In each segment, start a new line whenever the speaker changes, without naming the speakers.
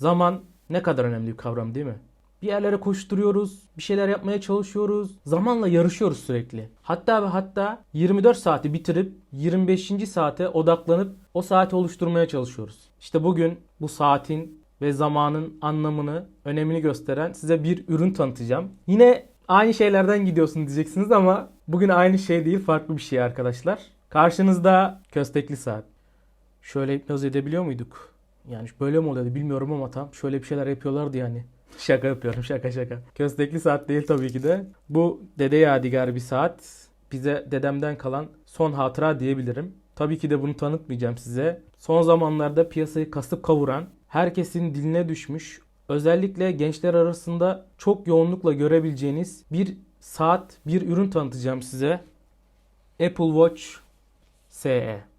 Zaman ne kadar önemli bir kavram değil mi? Bir yerlere koşturuyoruz, bir şeyler yapmaya çalışıyoruz. Zamanla yarışıyoruz sürekli. Hatta ve hatta 24 saati bitirip 25. saate odaklanıp o saati oluşturmaya çalışıyoruz. İşte bugün bu saatin ve zamanın anlamını, önemini gösteren size bir ürün tanıtacağım. Yine aynı şeylerden gidiyorsun diyeceksiniz ama bugün aynı şey değil, farklı bir şey arkadaşlar. Karşınızda köstekli saat. Şöyle hipnoz edebiliyor muyduk? Yani böyle mi oluyordu bilmiyorum ama tam şöyle bir şeyler yapıyorlardı yani. Şaka yapıyorum şaka şaka. Köstekli saat değil tabii ki de. Bu dede yadigarı bir saat. Bize dedemden kalan son hatıra diyebilirim. Tabii ki de bunu tanıtmayacağım size. Son zamanlarda piyasayı kasıp kavuran, herkesin diline düşmüş, özellikle gençler arasında çok yoğunlukla görebileceğiniz bir saat, bir ürün tanıtacağım size. Apple Watch SE.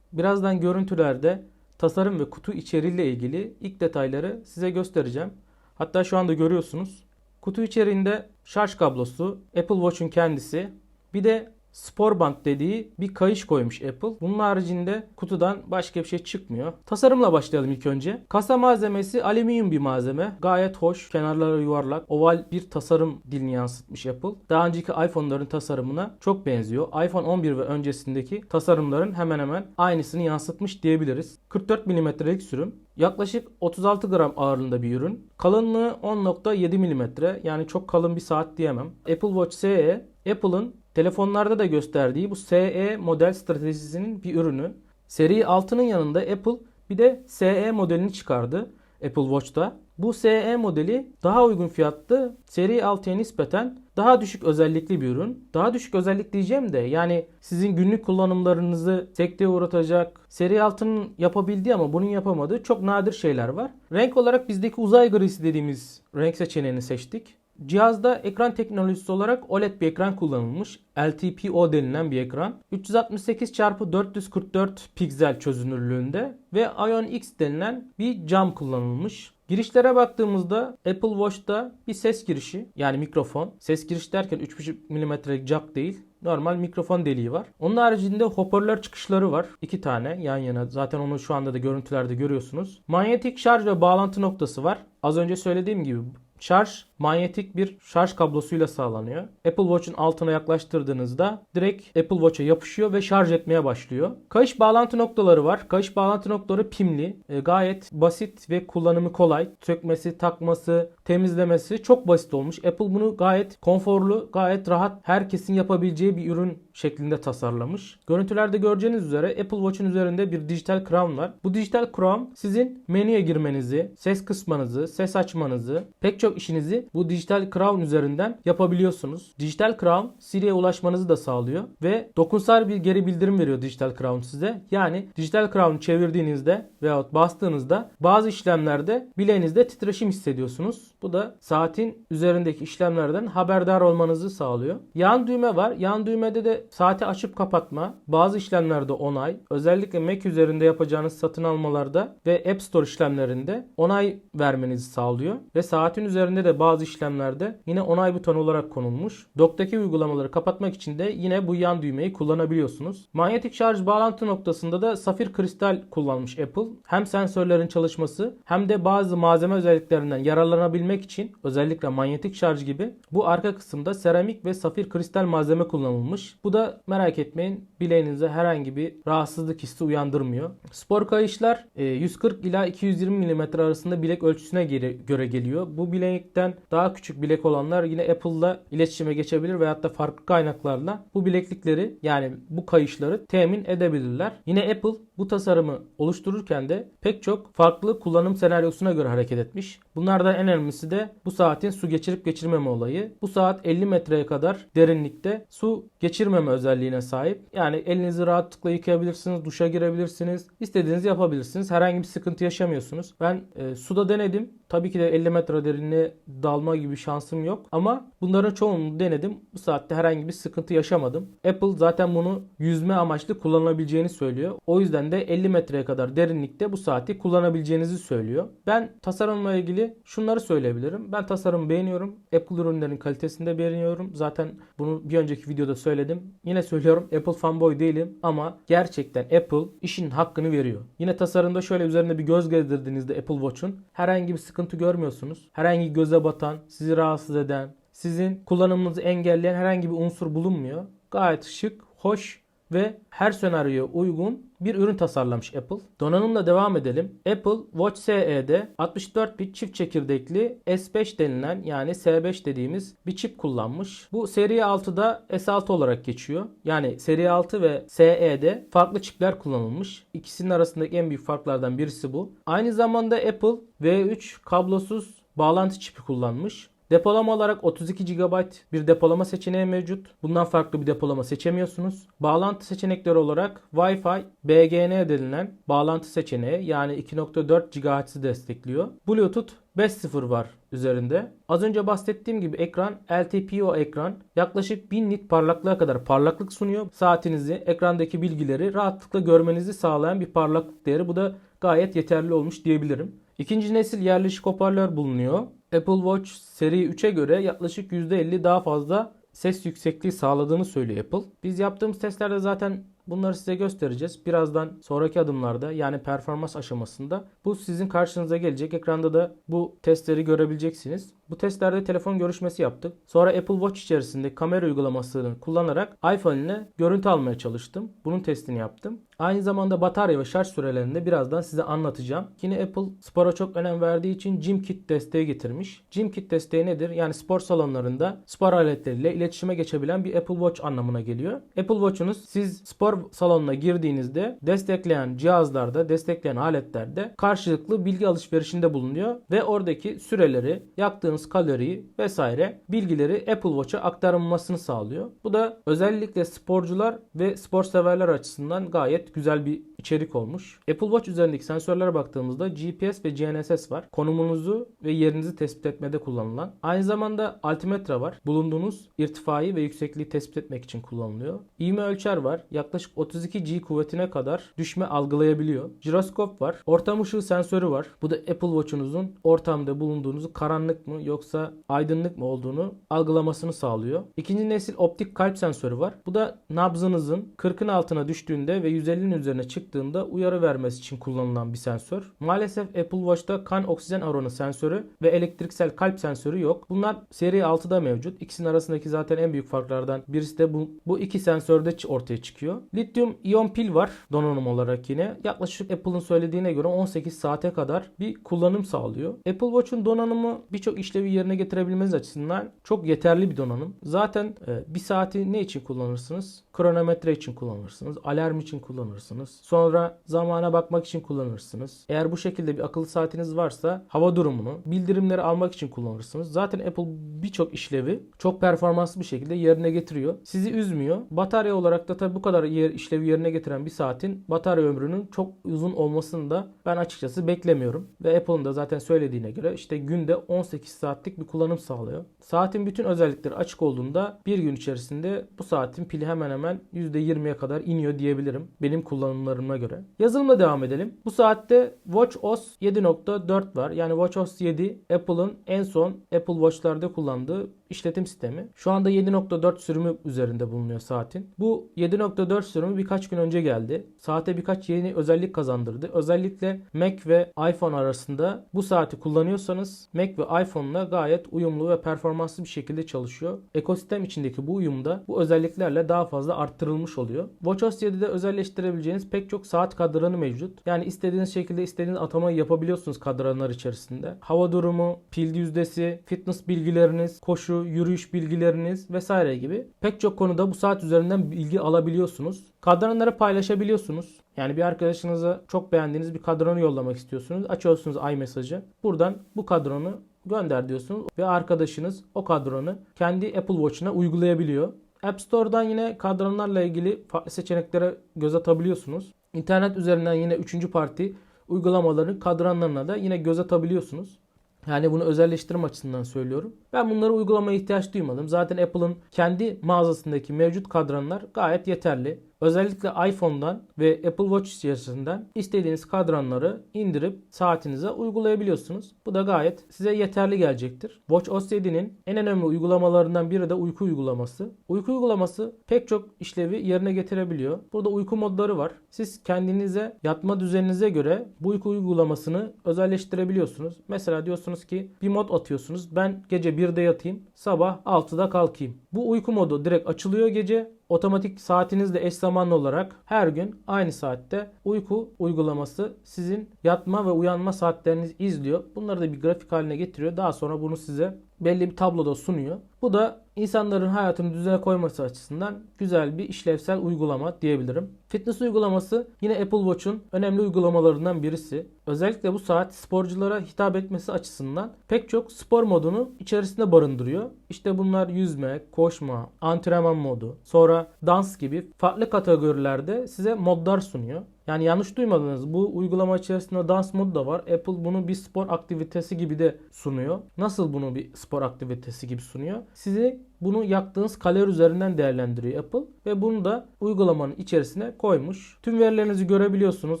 Birazdan görüntülerde tasarım ve kutu içeriğiyle ilgili ilk detayları size göstereceğim. Hatta şu anda görüyorsunuz. Kutu içeriğinde şarj kablosu, Apple Watch'un kendisi, bir de spor band dediği bir kayış koymuş Apple. Bunun haricinde kutudan başka bir şey çıkmıyor. Tasarımla başlayalım ilk önce. Kasa malzemesi alüminyum bir malzeme. Gayet hoş. Kenarları yuvarlak. Oval bir tasarım dilini yansıtmış Apple. Daha önceki iPhone'ların tasarımına çok benziyor. iPhone 11 ve öncesindeki tasarımların hemen hemen aynısını yansıtmış diyebiliriz. 44 mm'lik sürüm. Yaklaşık 36 gram ağırlığında bir ürün. Kalınlığı 10.7 mm yani çok kalın bir saat diyemem. Apple Watch SE Apple'ın telefonlarda da gösterdiği bu SE model stratejisinin bir ürünü. Seri 6'nın yanında Apple bir de SE modelini çıkardı Apple Watch'ta. Bu SE modeli daha uygun fiyatlı seri 6'ya nispeten daha düşük özellikli bir ürün. Daha düşük özellik diyeceğim de yani sizin günlük kullanımlarınızı sekteye uğratacak seri 6'nın yapabildiği ama bunun yapamadığı çok nadir şeyler var. Renk olarak bizdeki uzay grisi dediğimiz renk seçeneğini seçtik. Cihazda ekran teknolojisi olarak OLED bir ekran kullanılmış. LTPO denilen bir ekran. 368 x 444 piksel çözünürlüğünde ve Ion X denilen bir cam kullanılmış. Girişlere baktığımızda Apple Watch'ta bir ses girişi yani mikrofon. Ses giriş derken 3.5 mm'lik jack değil. Normal mikrofon deliği var. Onun haricinde hoparlör çıkışları var. iki tane yan yana. Zaten onu şu anda da görüntülerde görüyorsunuz. Manyetik şarj ve bağlantı noktası var. Az önce söylediğim gibi Şarj manyetik bir şarj kablosuyla sağlanıyor. Apple Watch'un altına yaklaştırdığınızda direkt Apple Watch'a yapışıyor ve şarj etmeye başlıyor. Kayış bağlantı noktaları var. Kayış bağlantı noktaları pimli. E, gayet basit ve kullanımı kolay. Sökmesi, takması, temizlemesi çok basit olmuş. Apple bunu gayet konforlu, gayet rahat herkesin yapabileceği bir ürün şeklinde tasarlamış. Görüntülerde göreceğiniz üzere Apple Watch'un üzerinde bir dijital crown var. Bu dijital crown sizin menüye girmenizi, ses kısmanızı, ses açmanızı, pek çok işinizi bu dijital crown üzerinden yapabiliyorsunuz. Dijital crown Siri'ye ulaşmanızı da sağlıyor ve dokunsal bir geri bildirim veriyor dijital crown size. Yani dijital crown'u çevirdiğinizde veyahut bastığınızda bazı işlemlerde bileğinizde titreşim hissediyorsunuz. Bu da saatin üzerindeki işlemlerden haberdar olmanızı sağlıyor. Yan düğme var. Yan düğmede de saati açıp kapatma, bazı işlemlerde onay, özellikle Mac üzerinde yapacağınız satın almalarda ve App Store işlemlerinde onay vermenizi sağlıyor. Ve saatin üzerinde de bazı işlemlerde yine onay butonu olarak konulmuş. Dock'taki uygulamaları kapatmak için de yine bu yan düğmeyi kullanabiliyorsunuz. Manyetik şarj bağlantı noktasında da safir kristal kullanmış Apple. Hem sensörlerin çalışması hem de bazı malzeme özelliklerinden yararlanabilmek için özellikle manyetik şarj gibi bu arka kısımda seramik ve safir kristal malzeme kullanılmış. Bu da merak etmeyin bileğinize herhangi bir rahatsızlık hissi uyandırmıyor. Spor kayışlar e, 140 ila 220 mm arasında bilek ölçüsüne göre geliyor. Bu bilekten daha küçük bilek olanlar yine Apple'la iletişime geçebilir veyahut da farklı kaynaklarla bu bileklikleri yani bu kayışları temin edebilirler. Yine Apple bu tasarımı oluştururken de pek çok farklı kullanım senaryosuna göre hareket etmiş. Bunlardan en önemlisi de bu saatin su geçirip geçirmeme olayı. Bu saat 50 metreye kadar derinlikte su geçirmeme özelliğine sahip. Yani elinizi rahatlıkla yıkayabilirsiniz, duşa girebilirsiniz, istediğinizi yapabilirsiniz. Herhangi bir sıkıntı yaşamıyorsunuz. Ben e, suda denedim. Tabii ki de 50 metre derinliğe dalma gibi şansım yok. Ama bunların çoğunu denedim. Bu saatte herhangi bir sıkıntı yaşamadım. Apple zaten bunu yüzme amaçlı kullanılabileceğini söylüyor. O yüzden de 50 metreye kadar derinlikte bu saati kullanabileceğinizi söylüyor. Ben tasarımla ilgili şunları söyleyebilirim. Ben tasarımı beğeniyorum. Apple ürünlerin kalitesini de beğeniyorum. Zaten bunu bir önceki videoda söyledim. Yine söylüyorum Apple fanboy değilim ama gerçekten Apple işin hakkını veriyor. Yine tasarımda şöyle üzerine bir göz gezdirdiğinizde Apple Watch'un herhangi bir sıkıntı görmüyorsunuz. Herhangi göze batan, sizi rahatsız eden, sizin kullanımınızı engelleyen herhangi bir unsur bulunmuyor. Gayet şık, hoş ve her senaryoya uygun bir ürün tasarlamış Apple. Donanımla devam edelim. Apple Watch SE'de 64 bit çift çekirdekli S5 denilen yani S5 dediğimiz bir çip kullanmış. Bu seri 6'da S6 olarak geçiyor. Yani seri 6 ve SE'de farklı çipler kullanılmış. İkisinin arasındaki en büyük farklardan birisi bu. Aynı zamanda Apple V3 kablosuz bağlantı çipi kullanmış. Depolama olarak 32 GB bir depolama seçeneği mevcut. Bundan farklı bir depolama seçemiyorsunuz. Bağlantı seçenekleri olarak Wi-Fi BGN denilen bağlantı seçeneği yani 2.4 GHz'i destekliyor. Bluetooth 5.0 var üzerinde. Az önce bahsettiğim gibi ekran LTPO ekran yaklaşık 1000 nit parlaklığa kadar parlaklık sunuyor. Saatinizi, ekrandaki bilgileri rahatlıkla görmenizi sağlayan bir parlaklık değeri. Bu da gayet yeterli olmuş diyebilirim. İkinci nesil yerleşik hoparlör bulunuyor. Apple Watch seri 3'e göre yaklaşık %50 daha fazla ses yüksekliği sağladığını söylüyor Apple. Biz yaptığımız testlerde zaten bunları size göstereceğiz. Birazdan sonraki adımlarda yani performans aşamasında bu sizin karşınıza gelecek. Ekranda da bu testleri görebileceksiniz. Bu testlerde telefon görüşmesi yaptık. Sonra Apple Watch içerisinde kamera uygulamasını kullanarak iPhone ile görüntü almaya çalıştım. Bunun testini yaptım. Aynı zamanda batarya ve şarj sürelerini de birazdan size anlatacağım. Yine Apple spora çok önem verdiği için Gym Kit desteği getirmiş. Gym Kit desteği nedir? Yani spor salonlarında spor aletleriyle iletişime geçebilen bir Apple Watch anlamına geliyor. Apple Watch'unuz siz spor salonuna girdiğinizde destekleyen cihazlarda, destekleyen aletlerde karşılıklı bilgi alışverişinde bulunuyor ve oradaki süreleri, yaktığınız kaloriyi vesaire bilgileri Apple Watch'a aktarılmasını sağlıyor. Bu da özellikle sporcular ve spor severler açısından gayet güzel bir içerik olmuş. Apple Watch üzerindeki sensörlere baktığımızda GPS ve GNSS var. Konumunuzu ve yerinizi tespit etmede kullanılan. Aynı zamanda altimetre var. Bulunduğunuz irtifayı ve yüksekliği tespit etmek için kullanılıyor. İğme ölçer var. Yaklaşık 32 G kuvvetine kadar düşme algılayabiliyor. Jiroskop var. Ortam ışığı sensörü var. Bu da Apple Watch'unuzun ortamda bulunduğunuzu karanlık mı yoksa aydınlık mı olduğunu algılamasını sağlıyor. İkinci nesil optik kalp sensörü var. Bu da nabzınızın 40'ın altına düştüğünde ve 150'nin üzerine çıktığında uyarı vermesi için kullanılan bir sensör. Maalesef Apple Watch'ta kan oksijen oranı sensörü ve elektriksel kalp sensörü yok. Bunlar seri 6'da mevcut. İkisinin arasındaki zaten en büyük farklardan birisi de bu, bu iki sensörde ortaya çıkıyor. Lityum iyon pil var donanım olarak yine. Yaklaşık Apple'ın söylediğine göre 18 saate kadar bir kullanım sağlıyor. Apple Watch'un donanımı birçok işlevi yerine getirebilmeniz açısından çok yeterli bir donanım. Zaten e, bir saati ne için kullanırsınız? Kronometre için kullanırsınız. Alarm için kullanırsınız. Sonra zamana bakmak için kullanırsınız. Eğer bu şekilde bir akıllı saatiniz varsa hava durumunu, bildirimleri almak için kullanırsınız. Zaten Apple birçok işlevi çok performanslı bir şekilde yerine getiriyor. Sizi üzmüyor. Batarya olarak da tabii bu kadar yer, işlevi yerine getiren bir saatin batarya ömrünün çok uzun olmasını da ben açıkçası beklemiyorum. Ve Apple'ın da zaten söylediğine göre işte günde 18 saatlik bir kullanım sağlıyor. Saatin bütün özellikleri açık olduğunda bir gün içerisinde bu saatin pili hemen hemen %20'ye kadar iniyor diyebilirim. Benim kullanımlarıma göre. Yazılımla devam edelim. Bu saatte WatchOS 7.4 var. Yani WatchOS 7 Apple'ın en son Apple Watch'larda kullandığı işletim sistemi. Şu anda 7.4 sürümü üzerinde bulunuyor saatin. Bu 7.4 sürümü birkaç gün önce geldi. Saate birkaç yeni özellik kazandırdı. Özellikle Mac ve iPhone arasında bu saati kullanıyorsanız Mac ve iPhone'la gayet uyumlu ve performanslı bir şekilde çalışıyor. Ekosistem içindeki bu uyumda bu özelliklerle daha fazla arttırılmış oluyor. WatchOS 7'de özelleştirebileceğiniz pek çok saat kadranı mevcut. Yani istediğiniz şekilde istediğiniz atamayı yapabiliyorsunuz kadranlar içerisinde. Hava durumu, pil yüzdesi, fitness bilgileriniz, koşu, yürüyüş bilgileriniz vesaire gibi pek çok konuda bu saat üzerinden bilgi alabiliyorsunuz. Kadranları paylaşabiliyorsunuz. Yani bir arkadaşınıza çok beğendiğiniz bir kadranı yollamak istiyorsunuz. Açıyorsunuz iMessage'ı. Buradan bu kadranı gönder diyorsunuz ve arkadaşınız o kadranı kendi Apple Watch'una uygulayabiliyor. App Store'dan yine kadranlarla ilgili farklı seçeneklere göz atabiliyorsunuz. İnternet üzerinden yine üçüncü parti uygulamaların kadranlarına da yine göz atabiliyorsunuz. Yani bunu özelleştirme açısından söylüyorum. Ben bunları uygulamaya ihtiyaç duymadım. Zaten Apple'ın kendi mağazasındaki mevcut kadranlar gayet yeterli. Özellikle iPhone'dan ve Apple Watch içerisinden istediğiniz kadranları indirip saatinize uygulayabiliyorsunuz. Bu da gayet size yeterli gelecektir. Watch OS 7'nin en önemli uygulamalarından biri de uyku uygulaması. Uyku uygulaması pek çok işlevi yerine getirebiliyor. Burada uyku modları var. Siz kendinize yatma düzeninize göre bu uyku uygulamasını özelleştirebiliyorsunuz. Mesela diyorsunuz ki bir mod atıyorsunuz. Ben gece 1'de yatayım, sabah 6'da kalkayım. Bu uyku modu direkt açılıyor gece otomatik saatinizle eş zamanlı olarak her gün aynı saatte uyku uygulaması sizin yatma ve uyanma saatlerinizi izliyor. Bunları da bir grafik haline getiriyor. Daha sonra bunu size belli bir tabloda sunuyor. Bu da insanların hayatını düzene koyması açısından güzel bir işlevsel uygulama diyebilirim. Fitness uygulaması yine Apple Watch'un önemli uygulamalarından birisi. Özellikle bu saat sporculara hitap etmesi açısından pek çok spor modunu içerisinde barındırıyor. İşte bunlar yüzme, koşma, antrenman modu, sonra dans gibi farklı kategorilerde size modlar sunuyor. Yani yanlış duymadınız. Bu uygulama içerisinde dans modu da var. Apple bunu bir spor aktivitesi gibi de sunuyor. Nasıl bunu bir spor aktivitesi gibi sunuyor? Sizi bunu yaktığınız kalori üzerinden değerlendiriyor Apple ve bunu da uygulamanın içerisine koymuş. Tüm verilerinizi görebiliyorsunuz.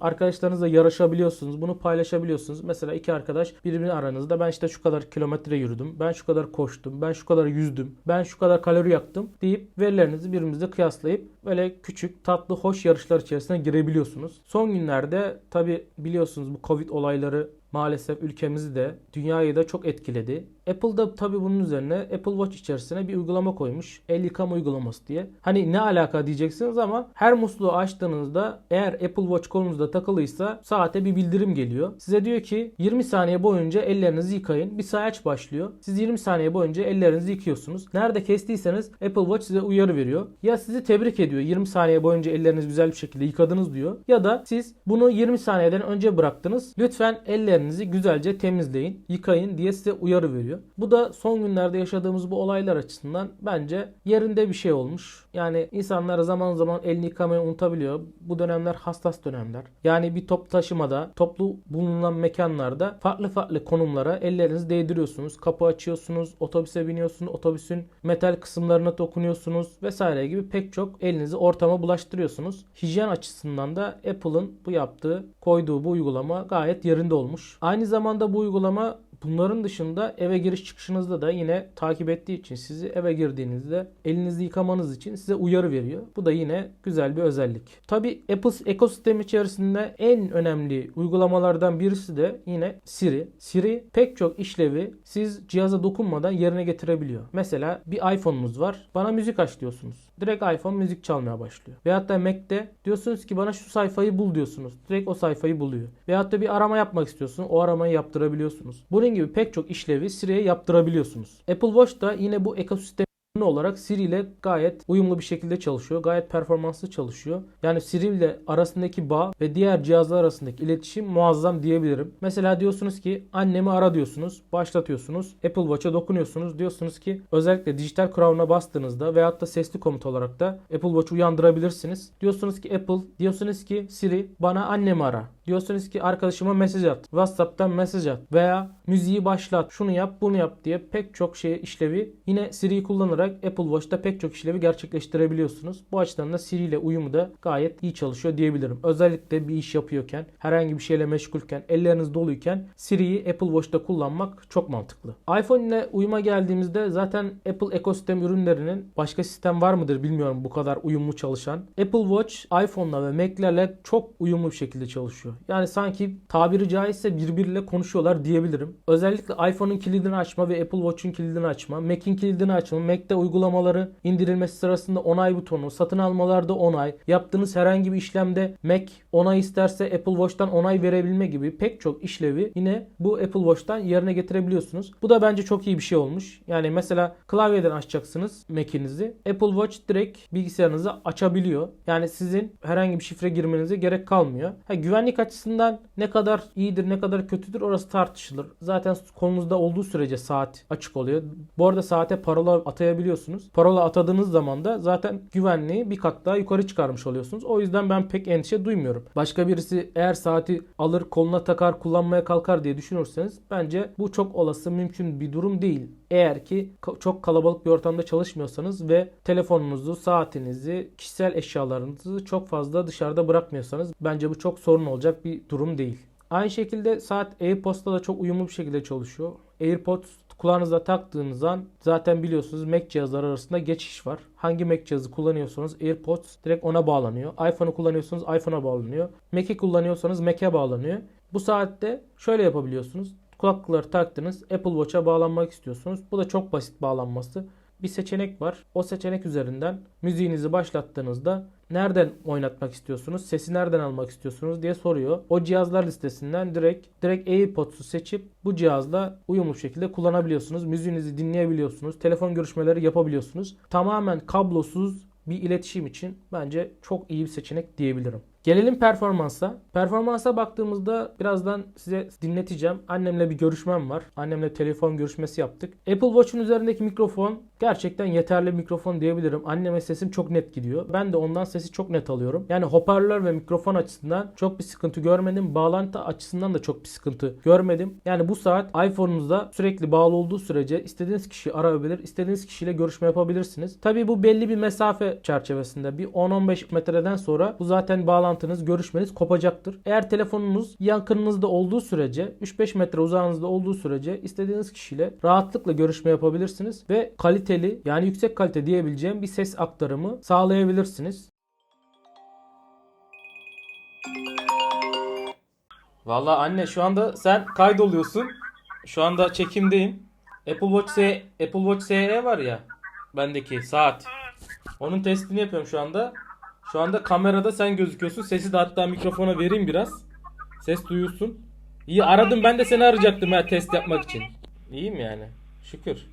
Arkadaşlarınızla yarışabiliyorsunuz. Bunu paylaşabiliyorsunuz. Mesela iki arkadaş birbirinin aranızda ben işte şu kadar kilometre yürüdüm. Ben şu kadar koştum. Ben şu kadar yüzdüm. Ben şu kadar kalori yaktım deyip verilerinizi birbirinizle kıyaslayıp böyle küçük, tatlı, hoş yarışlar içerisine girebiliyorsunuz. Son günlerde tabi biliyorsunuz bu Covid olayları maalesef ülkemizi de dünyayı da çok etkiledi. Apple da tabii bunun üzerine Apple Watch içerisine bir uygulama koymuş. El yıkama uygulaması diye. Hani ne alaka diyeceksiniz ama her musluğu açtığınızda eğer Apple Watch kolunuzda takılıysa saate bir bildirim geliyor. Size diyor ki 20 saniye boyunca ellerinizi yıkayın. Bir sayaç başlıyor. Siz 20 saniye boyunca ellerinizi yıkıyorsunuz. Nerede kestiyseniz Apple Watch size uyarı veriyor. Ya sizi tebrik ediyor. 20 saniye boyunca ellerinizi güzel bir şekilde yıkadınız diyor. Ya da siz bunu 20 saniyeden önce bıraktınız. Lütfen ellerinizi güzelce temizleyin, yıkayın diye size uyarı veriyor. Bu da son günlerde yaşadığımız bu olaylar açısından bence yerinde bir şey olmuş. Yani insanlar zaman zaman elini yıkamayı unutabiliyor. Bu dönemler hassas dönemler. Yani bir top taşımada, toplu bulunan mekanlarda farklı farklı konumlara ellerinizi değdiriyorsunuz. Kapı açıyorsunuz, otobüse biniyorsunuz, otobüsün metal kısımlarına dokunuyorsunuz vesaire gibi pek çok elinizi ortama bulaştırıyorsunuz. Hijyen açısından da Apple'ın bu yaptığı, koyduğu bu uygulama gayet yerinde olmuş. Aynı zamanda bu uygulama Bunların dışında eve giriş çıkışınızda da yine takip ettiği için sizi eve girdiğinizde elinizi yıkamanız için size uyarı veriyor. Bu da yine güzel bir özellik. Tabi Apple ekosistemi içerisinde en önemli uygulamalardan birisi de yine Siri. Siri pek çok işlevi siz cihaza dokunmadan yerine getirebiliyor. Mesela bir iPhone'unuz var. Bana müzik aç diyorsunuz. Direkt iPhone müzik çalmaya başlıyor. Veyahut da Mac'te diyorsunuz ki bana şu sayfayı bul diyorsunuz. Direkt o sayfayı buluyor. Veyahut da bir arama yapmak istiyorsunuz. O aramayı yaptırabiliyorsunuz. Bunun gibi pek çok işlevi Siri'ye yaptırabiliyorsunuz. Apple Watch da yine bu ekosistem olarak Siri ile gayet uyumlu bir şekilde çalışıyor. Gayet performanslı çalışıyor. Yani Siri ile arasındaki bağ ve diğer cihazlar arasındaki iletişim muazzam diyebilirim. Mesela diyorsunuz ki annemi ara diyorsunuz. Başlatıyorsunuz. Apple Watch'a dokunuyorsunuz. Diyorsunuz ki özellikle dijital crown'a bastığınızda veyahut da sesli komut olarak da Apple Watch'u uyandırabilirsiniz. Diyorsunuz ki Apple, diyorsunuz ki Siri bana annemi ara. Diyorsunuz ki arkadaşıma mesaj at. WhatsApp'tan mesaj at. Veya müziği başlat. Şunu yap bunu yap diye pek çok şey işlevi yine Siri'yi kullanarak kullanarak Apple Watch'ta pek çok işlevi gerçekleştirebiliyorsunuz. Bu açıdan da Siri ile uyumu da gayet iyi çalışıyor diyebilirim. Özellikle bir iş yapıyorken, herhangi bir şeyle meşgulken, elleriniz doluyken Siri'yi Apple Watch'ta kullanmak çok mantıklı. iPhone ile uyuma geldiğimizde zaten Apple ekosistem ürünlerinin başka sistem var mıdır bilmiyorum bu kadar uyumlu çalışan. Apple Watch iPhone'la ve Mac'lerle çok uyumlu bir şekilde çalışıyor. Yani sanki tabiri caizse birbiriyle konuşuyorlar diyebilirim. Özellikle iPhone'un kilidini açma ve Apple Watch'un kilidini açma, Mac'in kilidini açma, Mac'te uygulamaları indirilmesi sırasında onay butonu, satın almalarda onay, yaptığınız herhangi bir işlemde Mac onay isterse Apple Watch'tan onay verebilme gibi pek çok işlevi yine bu Apple Watch'tan yerine getirebiliyorsunuz. Bu da bence çok iyi bir şey olmuş. Yani mesela klavyeden açacaksınız Mac'inizi. Apple Watch direkt bilgisayarınızı açabiliyor. Yani sizin herhangi bir şifre girmenize gerek kalmıyor. Ha, güvenlik açısından ne kadar iyidir ne kadar kötüdür orası tartışılır. Zaten konunuzda olduğu sürece saat açık oluyor. Bu arada saate parola atayabiliyorsunuz. Parola atadığınız zaman da zaten güvenliği bir kat daha yukarı çıkarmış oluyorsunuz. O yüzden ben pek endişe duymuyorum. Başka birisi eğer saati alır koluna takar kullanmaya kalkar diye düşünürseniz bence bu çok olası mümkün bir durum değil. Eğer ki çok kalabalık bir ortamda çalışmıyorsanız ve telefonunuzu, saatinizi, kişisel eşyalarınızı çok fazla dışarıda bırakmıyorsanız bence bu çok sorun olacak bir durum değil. Aynı şekilde saat AirPods'ta da çok uyumlu bir şekilde çalışıyor. AirPods kulağınıza taktığınız an zaten biliyorsunuz Mac cihazları arasında geçiş var. Hangi Mac cihazı kullanıyorsanız AirPods direkt ona bağlanıyor. iPhone'u kullanıyorsanız iPhone'a bağlanıyor. Mac'i kullanıyorsanız Mac'e bağlanıyor. Bu saatte şöyle yapabiliyorsunuz. Kulaklıkları taktınız. Apple Watch'a bağlanmak istiyorsunuz. Bu da çok basit bağlanması. Bir seçenek var. O seçenek üzerinden müziğinizi başlattığınızda nereden oynatmak istiyorsunuz? Sesi nereden almak istiyorsunuz diye soruyor. O cihazlar listesinden direkt direkt AirPods'u seçip bu cihazla uyumlu şekilde kullanabiliyorsunuz. Müziğinizi dinleyebiliyorsunuz. Telefon görüşmeleri yapabiliyorsunuz. Tamamen kablosuz bir iletişim için bence çok iyi bir seçenek diyebilirim. Gelelim performansa. Performansa baktığımızda birazdan size dinleteceğim. Annemle bir görüşmem var. Annemle telefon görüşmesi yaptık. Apple Watch'un üzerindeki mikrofon gerçekten yeterli mikrofon diyebilirim. Anneme sesim çok net gidiyor. Ben de ondan sesi çok net alıyorum. Yani hoparlör ve mikrofon açısından çok bir sıkıntı görmedim. Bağlantı açısından da çok bir sıkıntı görmedim. Yani bu saat iPhone'unuzda sürekli bağlı olduğu sürece istediğiniz kişiyi arayabilir, istediğiniz kişiyle görüşme yapabilirsiniz. Tabii bu belli bir mesafe çerçevesinde. Bir 10-15 metreden sonra bu zaten bağlantınız, görüşmeniz kopacaktır. Eğer telefonunuz yakınınızda olduğu sürece, 3-5 metre uzağınızda olduğu sürece istediğiniz kişiyle rahatlıkla görüşme yapabilirsiniz ve kaliteli yani yüksek kalite diyebileceğim bir ses aktarımı sağlayabilirsiniz. Vallahi anne şu anda sen kaydoluyorsun. Şu anda çekimdeyim. Apple Watch S Apple Watch SE var ya bendeki saat. Onun testini yapıyorum şu anda. Şu anda kamerada sen gözüküyorsun. Sesi de hatta mikrofona vereyim biraz. Ses duyulsun. İyi aradım ben de seni arayacaktım ha test yapmak için. İyiyim yani. Şükür.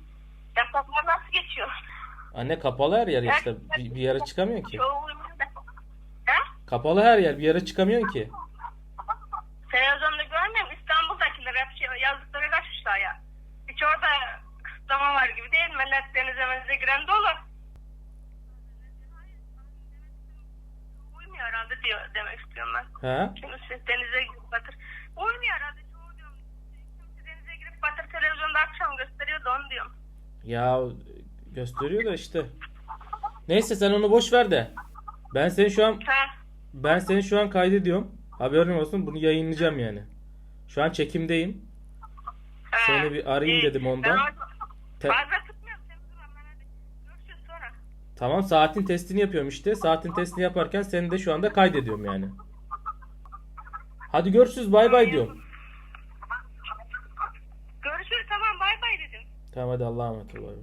Yasaklar nasıl geçiyor?
Anne kapalı her yer işte. Bir, bir yere çıkamıyorsun ki. Kapalı her yer. Bir yere çıkamıyorsun ki.
Televizyonda görmüyorum. İstanbul'dakiler hep şey, yazdıkları kaçmışlar ya. Hiç orada kısıtlama var gibi değil. Millet denize menize giren dolu. Diyor demek istiyorum ben. Şimdi siz denize girip batır. Uymuyor herhalde çoğu diyorum. Kimse denize girip batır televizyonda akşam gösteriyor da onu diyorum.
Ya gösteriyor da işte. Neyse sen onu boş ver de. Ben seni şu an
Ha.
ben seni şu an kaydediyorum. Haberin olsun bunu yayınlayacağım yani. Şu an çekimdeyim.
ha.
Seni bir arayayım
İyi.
dedim ondan.
Ben orada-
Te-
tutmuyorum seni zaman ben hadi. Görüşürüz sonra.
Tamam saatin testini yapıyorum işte. Saatin testini yaparken seni de şu anda kaydediyorum yani. Hadi görüşürüz bay bay diyorum.
Görüşürüz tamam bay bay dedim.
Tamam hadi Allah'a emanet ol. bay bay.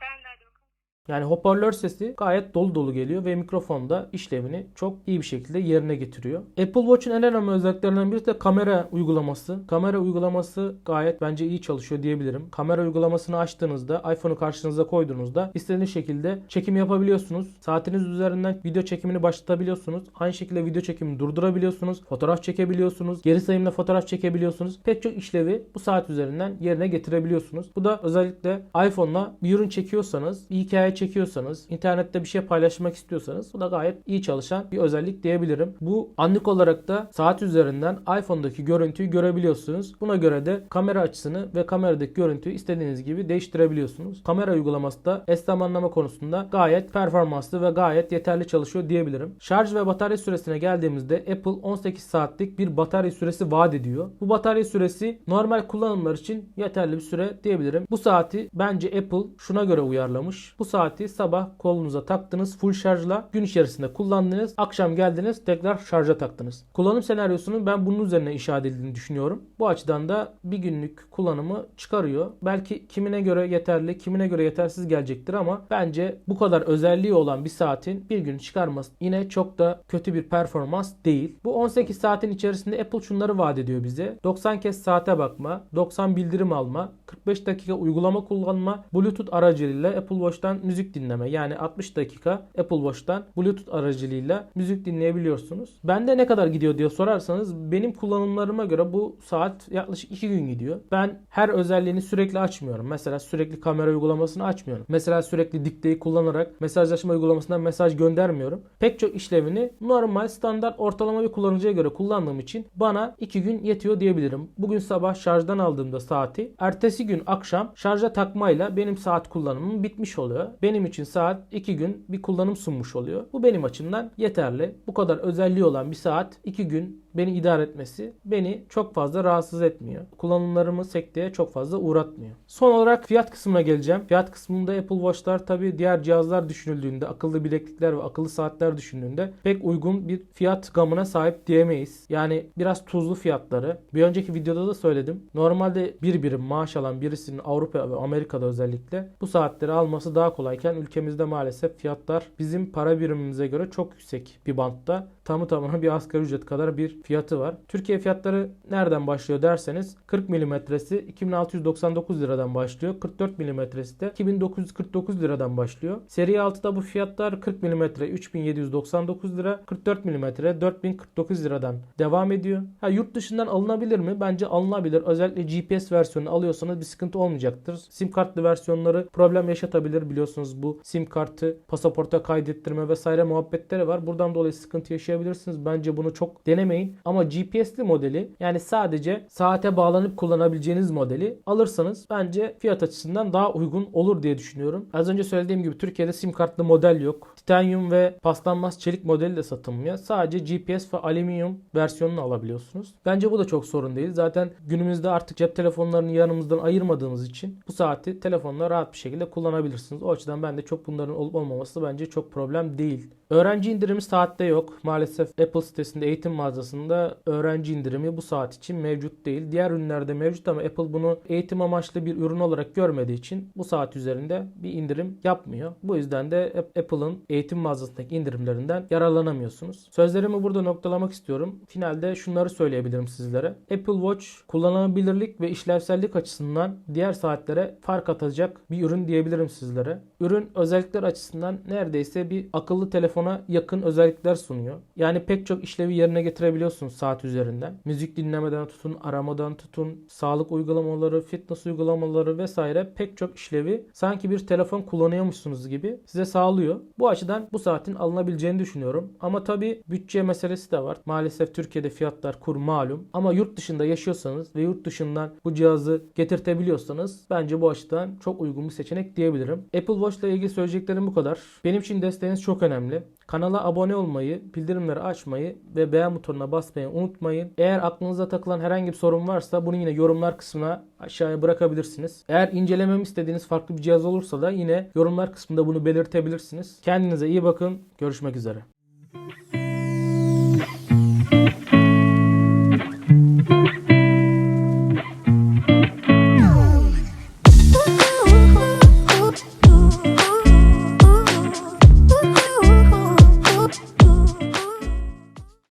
Sen de hadi bakalım.
Yani hoparlör sesi gayet dolu dolu geliyor ve mikrofonda işlevini çok iyi bir şekilde yerine getiriyor. Apple Watch'un en önemli özelliklerinden biri de kamera uygulaması. Kamera uygulaması gayet bence iyi çalışıyor diyebilirim. Kamera uygulamasını açtığınızda, iPhone'u karşınıza koyduğunuzda istediğiniz şekilde çekim yapabiliyorsunuz. Saatiniz üzerinden video çekimini başlatabiliyorsunuz. Aynı şekilde video çekimini durdurabiliyorsunuz. Fotoğraf çekebiliyorsunuz. Geri sayımla fotoğraf çekebiliyorsunuz. Pek çok işlevi bu saat üzerinden yerine getirebiliyorsunuz. Bu da özellikle iPhone'la bir ürün çekiyorsanız, bir hikaye hikaye çekiyorsanız, internette bir şey paylaşmak istiyorsanız bu da gayet iyi çalışan bir özellik diyebilirim. Bu anlık olarak da saat üzerinden iPhone'daki görüntüyü görebiliyorsunuz. Buna göre de kamera açısını ve kameradaki görüntüyü istediğiniz gibi değiştirebiliyorsunuz. Kamera uygulaması da eş zamanlama konusunda gayet performanslı ve gayet yeterli çalışıyor diyebilirim. Şarj ve batarya süresine geldiğimizde Apple 18 saatlik bir batarya süresi vaat ediyor. Bu batarya süresi normal kullanımlar için yeterli bir süre diyebilirim. Bu saati bence Apple şuna göre uyarlamış. Bu saati sabah kolunuza taktınız full şarjla gün içerisinde kullandınız. Akşam geldiniz tekrar şarja taktınız. Kullanım senaryosunun ben bunun üzerine inşa edildiğini düşünüyorum. Bu açıdan da bir günlük kullanımı çıkarıyor. Belki kimine göre yeterli, kimine göre yetersiz gelecektir ama bence bu kadar özelliği olan bir saatin bir gün çıkarması yine çok da kötü bir performans değil. Bu 18 saatin içerisinde Apple şunları vaat ediyor bize. 90 kez saate bakma, 90 bildirim alma, 45 dakika uygulama kullanma, Bluetooth aracılığıyla Apple Watch'tan müzik dinleme. Yani 60 dakika Apple Watch'tan Bluetooth aracılığıyla müzik dinleyebiliyorsunuz. Bende ne kadar gidiyor diye sorarsanız benim kullanımlarıma göre bu saat yaklaşık 2 gün gidiyor. Ben her özelliğini sürekli açmıyorum. Mesela sürekli kamera uygulamasını açmıyorum. Mesela sürekli dikteyi kullanarak mesajlaşma uygulamasından mesaj göndermiyorum. Pek çok işlevini normal standart ortalama bir kullanıcıya göre kullandığım için bana 2 gün yetiyor diyebilirim. Bugün sabah şarjdan aldığımda saati ertesi gün akşam şarja takmayla benim saat kullanımım bitmiş oluyor. Benim için saat 2 gün bir kullanım sunmuş oluyor. Bu benim açımdan yeterli. Bu kadar özelliği olan bir saat 2 gün beni idare etmesi beni çok fazla rahatsız etmiyor. Kullanımlarımı sekteye çok fazla uğratmıyor. Son olarak fiyat kısmına geleceğim. Fiyat kısmında Apple Watch'lar tabi diğer cihazlar düşünüldüğünde, akıllı bileklikler ve akıllı saatler düşündüğünde pek uygun bir fiyat gamına sahip diyemeyiz. Yani biraz tuzlu fiyatları. Bir önceki videoda da söyledim. Normalde bir birim maaş alan birisinin Avrupa ve Amerika'da özellikle bu saatleri alması daha kolayken ülkemizde maalesef fiyatlar bizim para birimimize göre çok yüksek bir bantta. Tamı tamına bir asgari ücret kadar bir fiyatı var. Türkiye fiyatları nereden başlıyor derseniz 40 milimetresi 2699 liradan başlıyor. 44 milimetresi de 2949 liradan başlıyor. Seri 6'da bu fiyatlar 40 milimetre 3799 lira, 44 milimetre 4049 liradan devam ediyor. Ha, yurt dışından alınabilir mi? Bence alınabilir. Özellikle GPS versiyonu alıyorsanız bir sıkıntı olmayacaktır. Sim kartlı versiyonları problem yaşatabilir biliyorsunuz bu sim kartı pasaporta kaydettirme vesaire muhabbetleri var. Buradan dolayı sıkıntı yaşayabilirsiniz. Bence bunu çok denemeyin. Ama GPS'li modeli yani sadece saate bağlanıp kullanabileceğiniz modeli alırsanız bence fiyat açısından daha uygun olur diye düşünüyorum. Az önce söylediğim gibi Türkiye'de sim kartlı model yok. Titanyum ve paslanmaz çelik modeli de satılmıyor. Sadece GPS ve alüminyum versiyonunu alabiliyorsunuz. Bence bu da çok sorun değil. Zaten günümüzde artık cep telefonlarını yanımızdan ayırmadığımız için bu saati telefonla rahat bir şekilde kullanabilirsiniz. O açıdan ben de çok bunların olup olmaması bence çok problem değil. Öğrenci indirimi saatte yok. Maalesef Apple sitesinde eğitim mağazasında öğrenci indirimi bu saat için mevcut değil. Diğer ürünlerde mevcut ama Apple bunu eğitim amaçlı bir ürün olarak görmediği için bu saat üzerinde bir indirim yapmıyor. Bu yüzden de Apple'ın eğitim mağazasındaki indirimlerinden yararlanamıyorsunuz. Sözlerimi burada noktalamak istiyorum. Finalde şunları söyleyebilirim sizlere. Apple Watch kullanılabilirlik ve işlevsellik açısından diğer saatlere fark atacak bir ürün diyebilirim sizlere. Ürün özellikler açısından neredeyse bir akıllı telefona yakın özellikler sunuyor. Yani pek çok işlevi yerine getirebiliyorsunuz saat üzerinden. Müzik dinlemeden tutun, aramadan tutun, sağlık uygulamaları, fitness uygulamaları vesaire pek çok işlevi sanki bir telefon kullanıyormuşsunuz gibi size sağlıyor. Bu açıdan bu saatin alınabileceğini düşünüyorum. Ama tabi bütçe meselesi de var. Maalesef Türkiye'de fiyatlar kur malum. Ama yurt dışında yaşıyorsanız ve yurt dışından bu cihazı getirtebiliyorsanız bence bu açıdan çok uygun bir seçenek diyebilirim. Apple Watch ile ilgili söyleyeceklerim bu kadar. Benim için desteğiniz çok önemli. Kanala abone olmayı, bildirimleri açmayı ve beğen butonuna basmayı unutmayın. Eğer aklınıza takılan herhangi bir sorun varsa bunu yine yorumlar kısmına aşağıya bırakabilirsiniz. Eğer incelememi istediğiniz farklı bir cihaz olursa da yine yorumlar kısmında bunu belirtebilirsiniz. Kendinize iyi bakın. Görüşmek üzere.